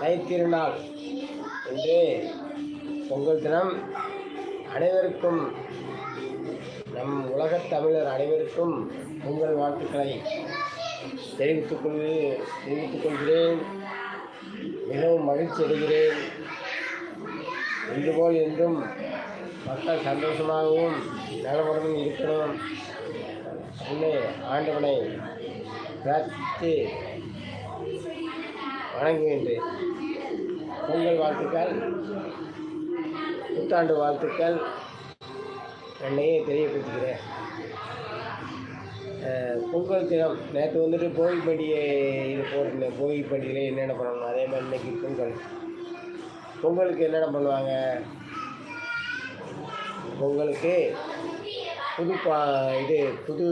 தைத்திருநாள் என்று பொங்கல் தினம் அனைவருக்கும் நம் உலகத் தமிழர் அனைவருக்கும் பொங்கல் வாழ்த்துக்களை தெரிவித்துக் தெரிவித்துக்கொள்கிறேன் தெரிவித்துக் கொள்கிறேன். மிகவும் மகிழ்ச்சி அடைகிறேன். இதுபோல் என்றும் மக்கள் சந்தோஷமாகவும் நலமுடனும் இருக்கணும் என்று ஆண்டவனை பிரார்த்தித்து வணங்குகின்றேன். பொங்கல் வாழ்த்துக்கள் புத்தாண்டு வாழ்த்துக்கள். என்னையே தெரியப்படுத்துகிறேன். பொங்கல் தினம் நேற்று வந்துட்டு போகி பண்டிகை இது போட்டிருந்தேன் போகி பண்டிகையில் என்னென்ன பண்ணணும் அதே மாதிரி இன்னைக்கு பொங்கல். பொங்கலுக்கு என்னென்ன பண்ணுவாங்க? பொங்கலுக்கு புது பா இது புது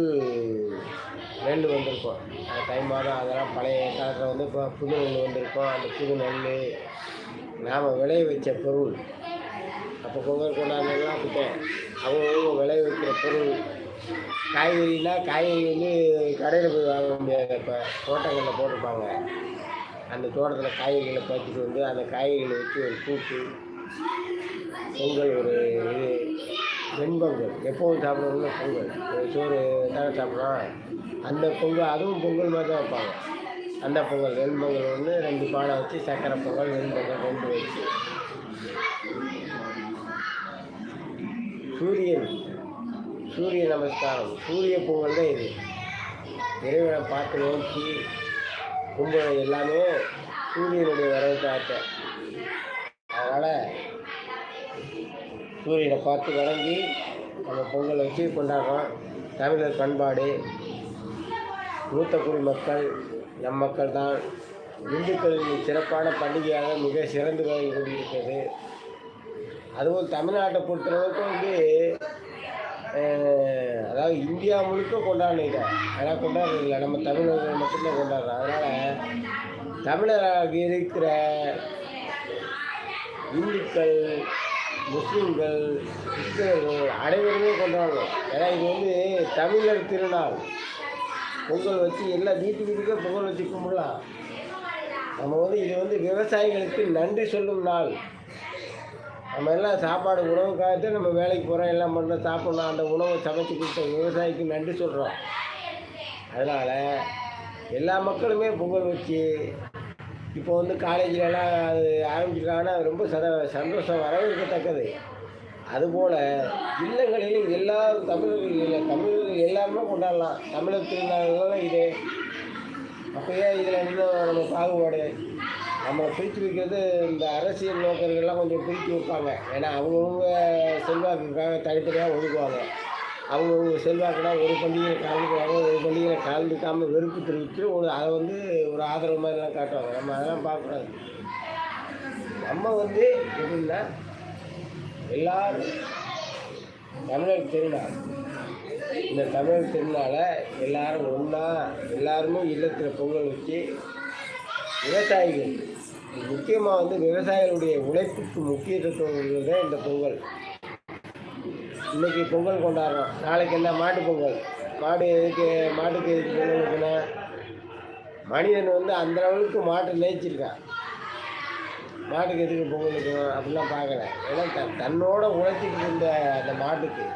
நெல் வந்திருக்கும். அந்த தை மாதம் அதெல்லாம் பழைய காலத்தில் வந்து இப்போ புது நெல் வந்திருக்கும். அந்த புது நெல் நாம் விளைய வைச்ச பொருள். அப்போ பொங்கல் கொண்டாடலாம் கிட்ட அவங்க விளைய வைக்கிற பொருள். காய்கறினா காய்கறி வந்து கடையில் போய் வாங்க முடியாது. இப்போ தோட்டங்களில் போட்டிருப்பாங்க. அந்த தோட்டத்தில் காய்கறிகளை பறிச்சுட்டு வந்து அந்த காய்கறிகளை வச்சு ஒரு கூட்டு பொங்கல் ஒரு இது வெண்பொங்கல். எப்போவும் சாப்பிடுவோம்ல பொங்கல். ஒரு சோறு தானே சாப்பிட்றோம் அந்த பொங்கல் அதுவும் பொங்கல் மாதிரி தான் வைப்பாங்க. அந்த பொங்கல் வெண்பொங்கல் ஒன்று ரெண்டு பானை வச்சு சக்கரை பொங்கல் வெண்பொங்கல் ரெண்டு வச்சு. சூரியன் சூரிய நமஸ்காரம். சூரிய பொங்கல் தான் இது. இறைவனை பார்த்து நோக்கி கும்பல் எல்லாமே சூரியனுடைய வரவுக்காக அதனால் சூரியனை பார்த்து வணங்கி நம்ம பொங்கல் வச்சு கொண்டாடுறோம். தமிழர் பண்பாடு மூத்த குடிமக்கள் நம் மக்கள் தான் இந்துக்களின் சிறப்பான பண்டிகையாக மிக சிறந்து கொண்டிருக்கிறது. அதுவும் தமிழ்நாட்டை பொறுத்தளவுக்கு வந்து அதாவது இந்தியா முழுக்க கொண்டாடணும் ஆனால் கொண்டாடுறது இல்லை நம்ம தமிழர்கள் மட்டும்தான் கொண்டாடுறோம். அதனால் தமிழராக இருக்கிற இந்துக்கள் முஸ்லீம்கள் கிறிஸ்தவர்கள் அனைவருமே கொண்டாடுவோம் ஏன்னா இது வந்து தமிழர் திருநாள். பொங்கல் வச்சு எல்லாம் வீட்டு வீட்டுக்கே பொங்கல் வச்சு கும்பிடலாம். நம்ம வந்து இது வந்து விவசாயிகளுக்கு நன்றி சொல்லும் நாள். நம்ம எல்லாம் சாப்பாடு உணவுக்காகத்தான் நம்ம வேலைக்கு போகிறோம் எல்லாம் பண்ணுறோம் சாப்பிட்ணும் அந்த உணவை சமைச்சு கொடுத்த விவசாயிக்கு நன்றி சொல்கிறோம் அதனால் எல்லா மக்களுமே பொங்கல் வச்சு இப்போ வந்து காலேஜிலலாம் அது ஆரம்பிச்சிருக்காங்கன்னா அது ரொம்ப சத சந்தோஷம் வரவேற்கத்தக்கது. அதுபோல் இல்லங்களிலும் எல்லா தமிழர்கள் இல்லை தமிழர்கள் எல்லாருமே கொண்டாடலாம். தமிழர் திருநாள் இது. அப்போ ஏன் இதில் இன்னும் நம்ம பாகுபாடு நம்மளை பிரித்து வைக்கிறது இந்த அரசியல் நோக்கர்கள்லாம் கொஞ்சம் பிரித்து வைப்பாங்க. ஏன்னா அவங்கவுங்க செல்வாக்குக்காக தனித்தனியாக ஒதுக்குவாங்க. அவங்கவுங்க செல்வாக்குனா ஒரு பண்டிகையில் கலந்துக்குவாங்க ஒரு பண்டிகையில் கலந்துக்காமல் வெறுப்பு தெரிவித்து ஒரு அதை வந்து ஒரு ஆதரவு மாதிரிலாம் காட்டுவாங்க. நம்ம அதெல்லாம் பார்க்கக்கூடாது. நம்ம வந்து எப்படின்னா எல்லாரும் தமிழர் திருநாள் இந்த தமிழ் திருநாளை எல்லாரும் ஒன்றா எல்லாருமே இல்லத்தில் பொங்கல் வச்சு விவசாயிகள். முக்கியமாக வந்து விவசாயிகளுடைய உழைப்புக்கு முக்கியத்துவம் தான் இந்த பொங்கல். இன்றைக்கி பொங்கல் கொண்டாடுறோம். நாளைக்கு என்ன? மாட்டு பொங்கல். மாடு எதுக்கு? மாட்டுக்கு எதுக்கு பொங்கல் மனிதன் வந்து அந்த அளவுக்கு மாட்டை நேச்சிருக்கான் மாட்டுக்கு எதுக்கு பொங்கல் வைக்கணும்? அப்படிலாம் பார்க்கல. ஏன்னா த தன்னோட உழைச்சிட்டு இருந்த அந்த மாட்டுக்கு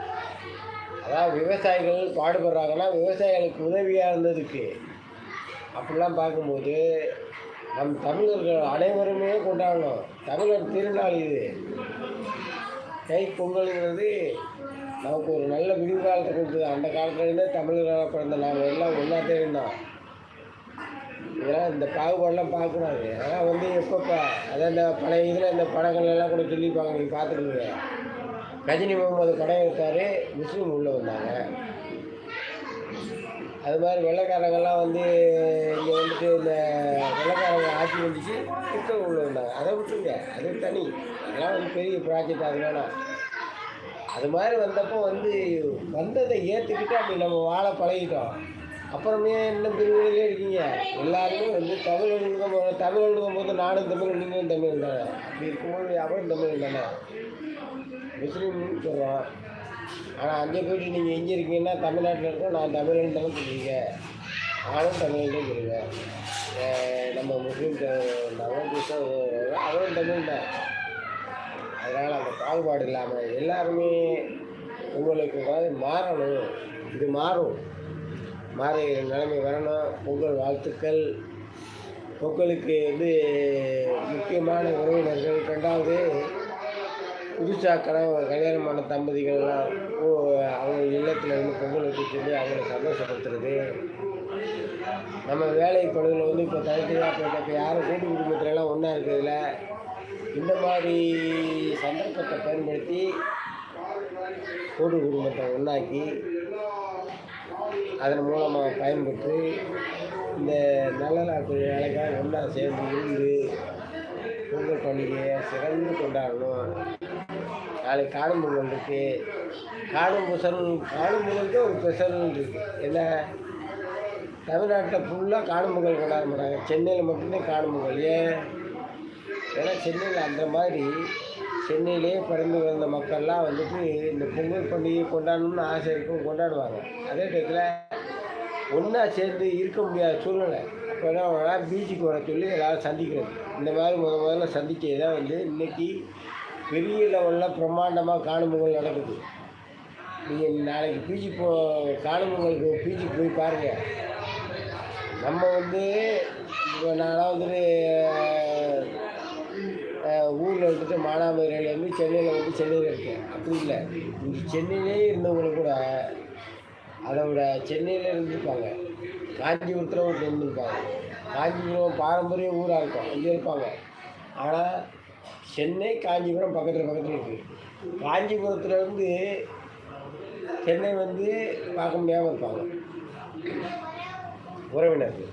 அதாவது விவசாயிகள் பாடுபடுறாங்கன்னா விவசாயிகளுக்கு உதவியாக இருந்ததுக்கு. அப்படிலாம் பார்க்கும்போது நம் தமிழர்கள் அனைவருமே கொண்டாடணும். தமிழர் திருநாள் இது. தை பொங்கலுங்கிறது நமக்கு ஒரு நல்ல விடிவுகாலத்தை கொடுத்தது. அந்த காலத்துலேருந்தே தமிழர்களாக பிறந்த நாங்கள் எல்லாம் ஒன்றா தெரிந்தோம். இதெல்லாம் இந்த பாகுபாடெலாம் பார்க்கக்கூடாது. அதெல்லாம் வந்து எப்பப்போ அதான் இந்த பழைய இதில் இந்த படங்கள் எல்லாம் கூட சொல்லியிருப்பாங்க. நீங்கள் பார்த்துருக்கீங்க கஜினி முகமது படம் எடுத்தார் முஸ்லீம் உள்ளே வந்தாங்க. அது மாதிரி வெள்ளைக்காரங்கெல்லாம் வந்து இங்கே வந்துட்டு இந்த வெள்ளைக்காரங்க ஆட்சி வந்துச்சு கிறிஸ்தவ உள்ளே வந்தாங்க. அதை விட்டுருங்க. அது தனி. அதெல்லாம் வந்து பெரிய ப்ராஜெக்ட் அது வேணாம். அது மாதிரி வந்தப்போ வந்து வந்ததை ஏற்றுக்கிட்டு அப்படி நம்ம வாழ பழகிட்டோம். அப்புறமே இன்னும் பிரிவுகளே இருக்கீங்க எல்லாருமே வந்து தமிழ் எழுதும் போது தமிழ் எழுதும் போது நானும் தமிழ் நீங்களும் தமிழ் தானே அப்படி இருக்கும்போது அவரும் தமிழ் தானே முஸ்லீம்னு சொல்கிறோம் ஆனால் அங்கே போயிட்டு நீங்கள் எங்கே இருக்கீங்கன்னா தமிழ்நாட்டில் இருக்கோம். நான் தமிழ்னு தான் சொல்லுவீங்க நானும் தமிழன் தான் சொல்லுவேன் நம்ம முஸ்லீம் இருந்தாலும் கிறிஸ்தவ அவரும் தமிழ் தான். அதனால் அந்த பாகுபாடு இல்லாமல் எல்லாருமே உங்களுக்கு மாறணும். இது மாறும். மாறி நிலைமை வரணும். பொங்கல் வாழ்த்துக்கள். பொங்கலுக்கு வந்து முக்கியமான உறவினர்கள் ரெண்டாவது புதுசாக கணவன் கல்யாணம் பண்ண தம்பதிகள்லாம் ஓ அவங்க இல்லத்தில் இருந்து பொங்கல் வச்சு சொல்லி அவங்கள சந்தோஷப்படுத்துறது. நம்ம வேலை பழுதில் வந்து இப்போ தனித்தனியாக போயிட்டு இப்போ யாரும் கூட்டு குடும்பத்துலலாம் ஒன்றா இருக்கிறதுல இந்த மாதிரி சந்தர்ப்பத்தை பயன்படுத்தி கூடு குடும்பத்தை உண்டாக்கி அதன் மூலமாக பயன்பெற்று இந்த நல்ல வேலைக்காக ஒன்றா சேர்ந்து இருந்து பொங்கல் பண்டிகையை சிறந்து கொண்டாடணும். நாளைக்கு காணும் பொங்கல் இருக்குது காணும் புசல் காணும் பொங்கலுக்கு ஒரு ஸ்பெஷல் இருக்குது என்ன? தமிழ்நாட்டில் ஃபுல்லாக காணும் பொங்கல் கொண்டாட மாட்டாங்க. சென்னையில் மட்டும்தான் காணும் பொங்கல். ஏன்? ஏன்னா சென்னையில் அந்த மாதிரி சென்னையிலே பிறந்து வந்த மக்கள்லாம் வந்துட்டு இந்த பொங்கல் பண்டிகையை கொண்டாடணும்னு ஆசை இருக்கும் கொண்டாடுவாங்க. அதே டயத்தில் ஒன்றா சேர்ந்து இருக்க முடியாத சூழ்நிலை. அப்போ என்ன பீச்சுக்கு வர சொல்லி எல்லோரும் சந்திக்கிறது. இந்த மாதிரி முத முதல்ல சந்திக்கிறது தான் வந்து இன்றைக்கி பெரிய லெவலில் பிரம்மாண்டமாக காணும் பொங்கல் நடக்குது. நீங்கள் நாளைக்கு பீச்சு போ காணும் பீச்சுக்கு போய் பாருங்கள் நம்ம வந்து இப்போ நான்லாம் வந்துட்டு கிட்டத்தட்ட மானாமதுரையிலேருந்து சென்னையில் வந்து சென்னையில் இருக்கேன். அப்படி இல்லை. இங்கே சென்னையிலே இருந்தவங்களுக்கு கூட அதோட சென்னையில் இருந்துருப்பாங்க. காஞ்சிபுரத்தில் ஒரு இருந்திருப்பாங்க. காஞ்சிபுரம் பாரம்பரிய ஊராக இருக்கும். அங்கே இருப்பாங்க. ஆனால் சென்னை காஞ்சிபுரம் பக்கத்தில் பக்கத்தில் இருக்குது காஞ்சிபுரத்துலேருந்து சென்னை வந்து பார்க்க முடியாமல் இருப்பாங்க. உறவினர்கள்.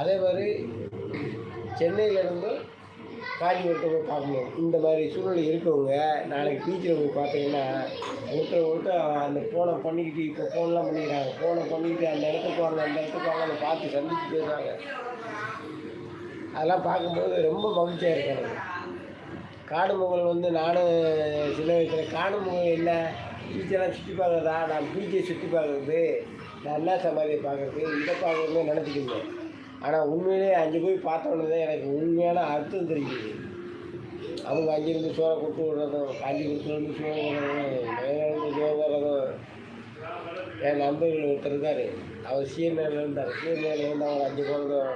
அதே மாதிரி சென்னையிலேருந்து காஞ்சிபுரத்தை போய் பார்க்கணும். இந்த மாதிரி சூழ்நிலை இருக்கவங்க நாளைக்கு பீச்சில் போய் பார்த்தீங்கன்னா ஒருத்தர் ஒருத்தர் அந்த ஃபோனை பண்ணிக்கிட்டு இப்போ ஃபோன்லாம் பண்ணிக்கிறாங்க. ஃபோனை பண்ணிக்கிட்டு அந்த இடத்துக்கு வாங்க அந்த இடத்துக்கு வாங்க அதை பார்த்து சந்திச்சு பேசுகிறாங்க அதெல்லாம் பார்க்கும்போது ரொம்ப மகிழ்ச்சியாக இருக்கு எனக்கு. காணும் வந்து நானும் சில வயசில் காணும் பொங்கல் என்ன பீச்செல்லாம் சுற்றி பார்க்குறதா? நான் பீச்சை சுற்றி பார்க்குறது நான் என்ன சமாதியை பார்க்குறது? இதை பார்க்குறதுன்னு நினச்சிக்கிட்டேன் ஆனால் உண்மையிலே அங்கே போய் பார்த்தோன்னே தான் எனக்கு உண்மையான அர்த்தம் தெரிஞ்சுது அவங்க அங்கேருந்து சோறை கொடுத்து விடுறதும் காஞ்சிபுரத்துலேருந்து சோறு விடுறதும் மேலேருந்து சோறு வர்றதும் என் நண்பர்கள் ஒருத்தர் இருக்கார். அவர் சிஎன்ஏல இருந்தார். சிஎன்ஏல இருந்து அவங்க அஞ்சு போகிறதும்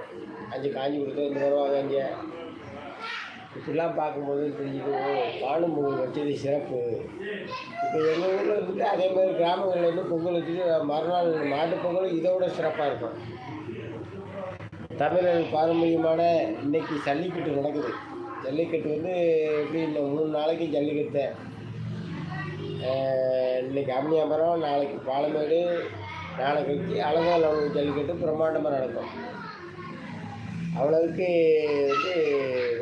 அஞ்சு காஞ்சிபுரத்துல இருந்து வருவாங்க அங்கே. இப்படிலாம் பார்க்கும்போது தெரிஞ்சுக்கோ பாலும் பொங்கல் வச்சது சிறப்பு. இப்போ எங்கள் ஊரில் இருந்துட்டு அதே மாதிரி கிராமங்களில் இருந்து பொங்கல் வச்சுட்டு மறுநாள் மாட்டு பொங்கல் இதை விட சிறப்பாக இருக்கும். தமிழர் பாரம்பரியமான இன்னைக்கு ஜல்லிக்கட்டு நடக்குது. ஜல்லிக்கட்டு வந்து எப்படி இந்த மூணு நாளைக்கு ஜல்லிக்கட்டு? இன்னைக்கு அம்மியாபுரம் நாளைக்கு பாலமேடு நாளைக்கு கழிச்சு அலங்காநல்லூர் ஜல்லிக்கட்டு பிரம்மாண்டமாக நடக்கும். அவ்வளவுக்கு வந்து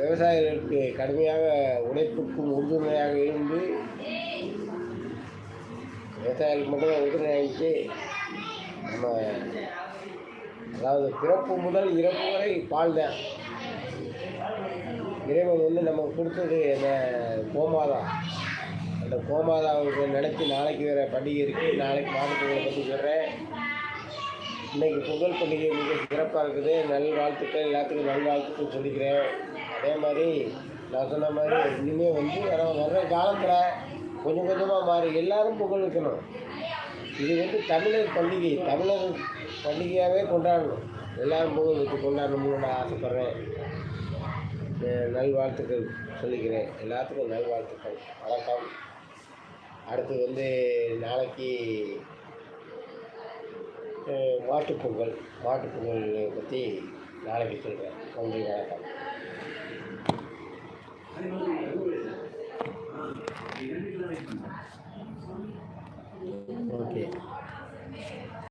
விவசாயிகளுக்கு கடுமையாக உழைப்புக்கும் உறுதுணையாக இருந்து விவசாயிகளுக்கு மட்டும் உறுதுணையாகிட்டு நம்ம அதாவது பிறப்பு முதல் இறப்பு வரை பால் தான் இறைவன் வந்து நமக்கு கொடுத்தது அந்த கோமாதா. அந்த கோமாதாவுக்கு நினச்சி நாளைக்கு வேறு பண்டிகை இருக்குது நாளைக்கு மாட்டுப்பொங்கலை பற்றி சொல்கிறேன் இன்னைக்கு பொங்கல் பண்டிகை மிக சிறப்பாக இருக்குது. நல் வாழ்த்துக்கள் எல்லாத்துக்கும் நல் வாழ்த்துக்கள் சொல்லிக்கிறேன். அதே மாதிரி நான் சொன்ன மாதிரி இனிமேல் வந்து வர வர்ற காலத்தில் கொஞ்சம் கொஞ்சமாக மாறி எல்லோரும் புகழ் வைக்கணும். இது வந்து தமிழர் பண்டிகை. தமிழர் பண்டிகையாகவே கொண்டாடணும். எல்லாரும் பொங்கல் வச்சு கொண்டாடணும்னு நான் ஆசைப்பட்றேன். நல்வாழ்த்துக்கள் சொல்லிக்கிறேன். எல்லாத்துக்கும் நல்வாழ்த்துக்கள். வணக்கம். அடுத்து வந்து நாளைக்கு மாட்டுப்பொங்கல். மாட்டுப்பொங்கல் பற்றி நாளைக்கு சொல்கிறேன் நன்றி வணக்கம். ok